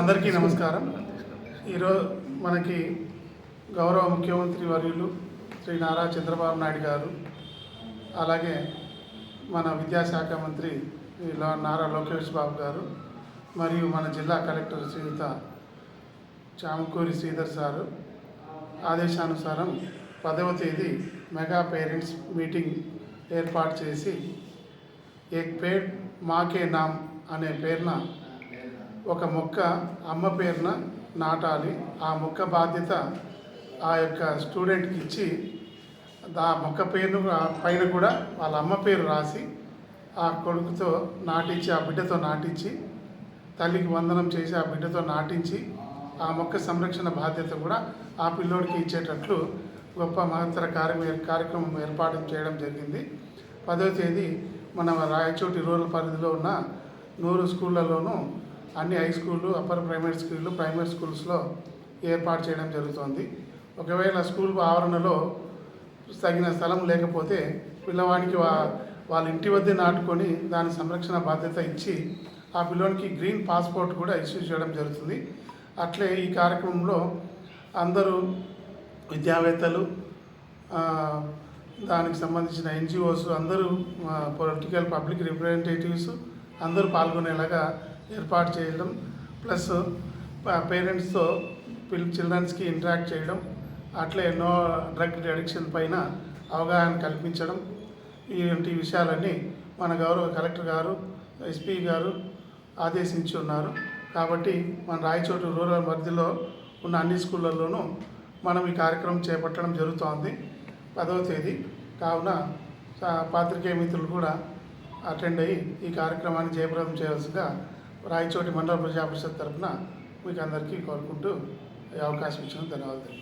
అందరికీ నమస్కారం. ఈరోజు మనకి గౌరవ ముఖ్యమంత్రి వర్యులు శ్రీ నారా చంద్రబాబు నాయుడు గారు అలాగే మన విద్యాశాఖ మంత్రి నారా లోకేష్ బాబు గారు మరియు మన జిల్లా కలెక్టర్ శ్రీయుత చామకూరి శ్రీధర్ సారు. ఆదేశానుసారం పదవ తేదీ మెగా పేరెంట్స్ మీటింగ్ ఏర్పాటు చేసి ఏక్ పేడ్ మాకే నామ్ అనే పేరున ఒక మొక్క అమ్మ పేరున నాటాలి. ఆ మొక్క బాధ్యత ఆ యొక్క స్టూడెంట్కి ఇచ్చి ఆ మొక్క పేరును పైన కూడా వాళ్ళ అమ్మ పేరు రాసి ఆ కొడుకుతో నాటించి ఆ బిడ్డతో నాటించి తల్లికి వందనం చేసి ఆ బిడ్డతో నాటించి ఆ మొక్క సంరక్షణ బాధ్యత కూడా ఆ పిల్లోడికి ఇచ్చేటట్లు గొప్ప మహత్తర కార్య కార్యక్రమం ఏర్పాటు చేయడం జరిగింది. పదో తేదీ మన రాయచోటి రూరల్ పరిధిలో ఉన్న నూరు స్కూళ్ళలోనూ అన్ని హై స్కూళ్ళు అప్పర్ ప్రైమరీ స్కూళ్ళు ప్రైమరీ స్కూల్స్లో ఏర్పాటు చేయడం జరుగుతోంది. ఒకవేళ స్కూల్ ఆవరణలో తగిన స్థలం లేకపోతే పిల్లవాడికి వా వాళ్ళ ఇంటి వద్దే నాటుకొని దాని సంరక్షణ బాధ్యత ఇచ్చి ఆ పిల్లోనికి గ్రీన్ పాస్పోర్ట్ కూడా ఇష్యూ చేయడం జరుగుతుంది. అట్లే ఈ కార్యక్రమంలో అందరూ విద్యావేత్తలు దానికి సంబంధించిన ఎన్జిఓస్ అందరూ పొలిటికల్ పబ్లిక్ రిప్రజెంటేటివ్స్ అందరూ పాల్గొనేలాగా ఏర్పాటు చేయడం ప్లస్ పేరెంట్స్తో పిల్ చిల్డ్రన్స్కి ఇంటరాక్ట్ చేయడం అట్లే నో డ్రగ్ అడిక్షన్ పైన అవగాహన కల్పించడం ఇలాంటి విషయాలన్నీ మన గౌరవ కలెక్టర్ గారు ఎస్పీ గారు ఆదేశించి ఉన్నారు. కాబట్టి మన రాయచోటు రూరల్ మధ్యలో ఉన్న అన్ని స్కూళ్ళల్లోనూ మనం ఈ కార్యక్రమం చేపట్టడం జరుగుతోంది పదవ తేదీ. కావున పాత్రికేయ మిత్రులు కూడా అటెండ్ అయ్యి ఈ కార్యక్రమాన్ని జయప్రదం చేయాల్సిందిగా రాయచోటి మండల ప్రజా పరిషత్ తరఫున మీకు అందరికీ కోరుకుంటూ అవకాశం ఇచ్చిన ధన్యవాదాలు.